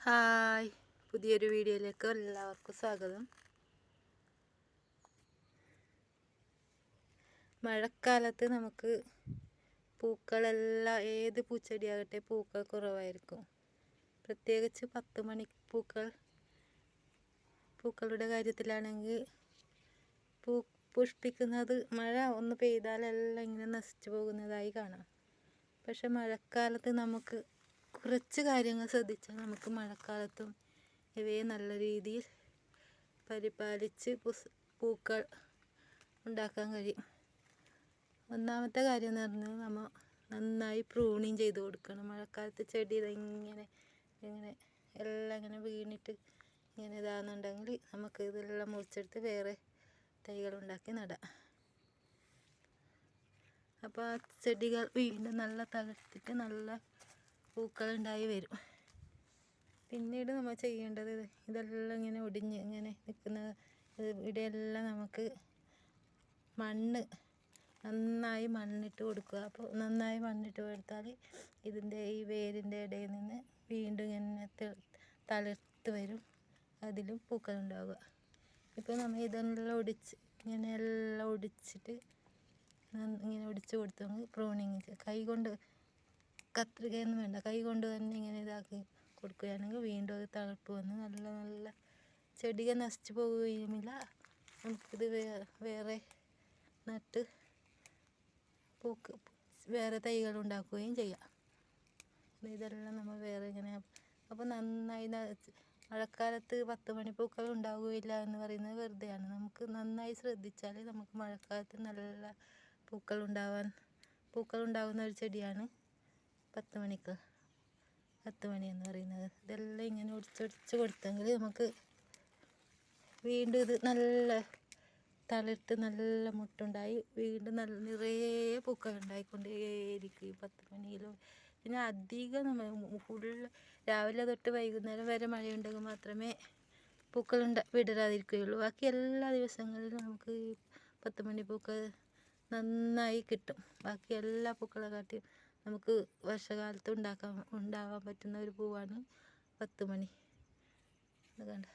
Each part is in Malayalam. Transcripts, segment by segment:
ഹായ്. പുതിയൊരു വീഡിയോയിലേക്ക് എല്ലാവർക്കും സ്വാഗതം. മഴക്കാലത്ത് നമുക്ക് പൂക്കളെല്ലാം ഏത് പൂച്ചെടിയാകട്ടെ പൂക്കൾ കുറവായിരിക്കും. പ്രത്യേകിച്ച് പത്ത് മണി പൂക്കൾ. പൂക്കളുടെ കാര്യത്തിലാണെങ്കിൽ പൂ പുഷ്പിക്കുന്നത് മഴ ഒന്ന് പെയ്താലെല്ലാം ഇങ്ങനെ നശിച്ചു പോകുന്നതായി കാണാം. പക്ഷെ മഴക്കാലത്ത് നമുക്ക് കുറച്ച് കാര്യങ്ങൾ ശ്രദ്ധിച്ചാൽ നമുക്ക് മഴക്കാലത്തും ഇവയെ നല്ല രീതിയിൽ പരിപാലിച്ച് പൂക്കൾ ഉണ്ടാക്കാൻ കഴിയും. ഒന്നാമത്തെ കാര്യം എന്ന് പറഞ്ഞാൽ നമ്മൾ നന്നായി പ്രൂണിങ് ചെയ്ത് കൊടുക്കണം. മഴക്കാലത്ത് ചെടി ഇതെങ്ങനെ ഇങ്ങനെ എല്ലാം ഇങ്ങനെ വീണിട്ട് ഇങ്ങനെ ഇതാകുന്നുണ്ടെങ്കിൽ നമുക്ക് ഇതെല്ലാം മുറിച്ചെടുത്ത് വേറെ തൈകൾ ഉണ്ടാക്കി നടാം. അപ്പോൾ ആ ചെടികൾ വീണ്ടും നല്ല തളർത്തിട്ട് നല്ല പൂക്കളുണ്ടായി വരും. പിന്നീട് നമ്മൾ ചെയ്യേണ്ടത് ഇതെല്ലാം ഇങ്ങനെ ഒടിഞ്ഞ് ഇങ്ങനെ നിൽക്കുന്ന ഇവിടെയെല്ലാം നമുക്ക് മണ്ണ് നന്നായി മണ്ണിട്ട് കൊടുക്കുക. അപ്പോൾ നന്നായി മണ്ണിട്ട് കൊടുത്താൽ ഇതിന്റെ ഈ വേരിന്റെ ഇടയിൽ നിന്ന് വീണ്ടും ഇങ്ങനെ തളിർത്ത് വരും. അതിലും പൂക്കളുണ്ടാവുക. ഇപ്പോൾ നമ്മൾ ഇതെല്ലാം ഒടിച്ച് ഇങ്ങനെ എല്ലാം ഒടിച്ചിട്ട് ഇങ്ങനെ ഒടിച്ച് കൊടുത്തെങ്കിൽ പ്രൂണിങ് കൈ കൊണ്ട് കത്രികയൊന്നും വേണ്ട. കൈ കൊണ്ട് തന്നെ ഇങ്ങനെ ഇതാക്കി കൊടുക്കുകയാണെങ്കിൽ വീണ്ടും അത് തണുപ്പ് വന്ന് നല്ല നല്ല ചെടികൾ നശിച്ചു പോവുകയുമില്ല നമുക്കിത് വേറെ നട്ട് പൂക്ക് വേറെ തൈകൾ ഉണ്ടാക്കുകയും ചെയ്യാം. ഇതെല്ലാം നമ്മൾ വേറെ ഇങ്ങനെ അപ്പോൾ നന്നായി മഴക്കാലത്ത് പത്ത് മണിപ്പൂക്കൾ ഉണ്ടാവുകയില്ല എന്ന് പറയുന്നത് വെറുതെയാണ്. നമുക്ക് നന്നായി ശ്രദ്ധിച്ചാൽ നമുക്ക് മഴക്കാലത്ത് നല്ല പൂക്കൾ ഉണ്ടാവാൻ പൂക്കൾ ഉണ്ടാകുന്ന ഒരു ചെടിയാണ്. പത്ത് മണിക്ക്. പത്ത് മണി എന്ന് പറയുന്നത്. ഇതെല്ലാം ഇങ്ങനെ ഒടിച്ചൊടിച്ച് കൊടുത്തെങ്കിൽ നമുക്ക് വീണ്ടും ഇത് നല്ല തളിർത്ത് നല്ല മുട്ടുണ്ടായി. വീണ്ടും നല്ല നിറയെ പൂക്കൾ ഉണ്ടായിക്കൊണ്ടേയിരിക്കും ഈ പത്ത് മണിയിലും. പിന്നെ അധികം നമ്മൾ രാവിലെ തൊട്ട് വൈകുന്നേരം വരെ മഴയുണ്ടെങ്കിൽ മാത്രമേ പൂക്കൾ ഉണ്ട വിടരാതിരിക്കുകയുള്ളൂ. ബാക്കി എല്ലാ ദിവസങ്ങളിലും നമുക്ക് പത്ത് മണി പൂക്കൾ നന്നായി കിട്ടും. ബാക്കി എല്ലാ പൂക്കളെ കാട്ടിയും നമുക്ക് വർഷകാലത്ത് ഉണ്ടാക്കാൻ ഉണ്ടാവാൻ പറ്റുന്ന ഒരു പൂവാണ് പത്ത് മണി. കണ്ട.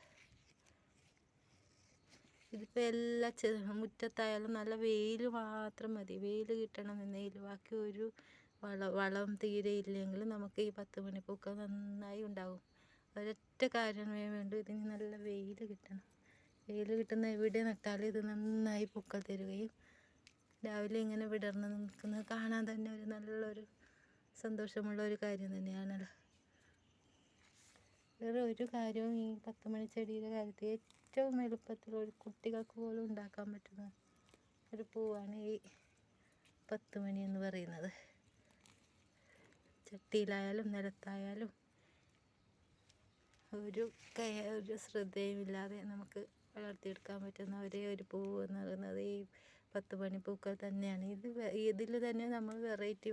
ഇതിപ്പോൾ എല്ലാ മുറ്റത്തായാലും നല്ല വെയിൽ മാത്രം മതി. വെയിൽ കിട്ടണം എന്നതിൽ ബാക്കി ഒരു വള വളം തീരെ ഇല്ലെങ്കിൽ നമുക്ക് ഈ പത്ത് പൂക്കൾ നന്നായി ഉണ്ടാവും. ഒരൊറ്റ കാര്യമേ വേണ്ടൂ. ഇതിന് നല്ല വെയിൽ കിട്ടണം. വെയിൽ കിട്ടുന്ന എവിടെ നട്ടാലും ഇത് നന്നായി പൂക്കൾ തരുകയും രാവിലെ ഇങ്ങനെ വിടർന്ന് നിൽക്കുന്നത് കാണാൻ തന്നെ ഒരു നല്ലൊരു സന്തോഷമുള്ള ഒരു കാര്യം തന്നെയാണല്ലോ. വേറെ ഒരു കാര്യവും ഈ പത്ത് മണി ചെടിയുടെ കാര്യത്തിൽ ഏറ്റവും എളുപ്പത്തിൽ ഒരു കുട്ടികൾക്ക് പോലും ഉണ്ടാക്കാൻ പറ്റുന്ന ഒരു പൂവാണ് ഈ പത്ത് മണി എന്ന് പറയുന്നത്. ചട്ടിയിലായാലും നിലത്തായാലും ഒരു കയ ഒരു ശ്രദ്ധയുമില്ലാതെ നമുക്ക് വളർത്തിയെടുക്കാൻ പറ്റുന്ന ഒരേ ഒരു പൂവ് എന്ന് പറയുന്നത് ഈ പത്ത് മണി പൂക്കൾ തന്നെയാണ്. ഇത് ഇതിൽ തന്നെ നമ്മൾ വെറൈറ്റി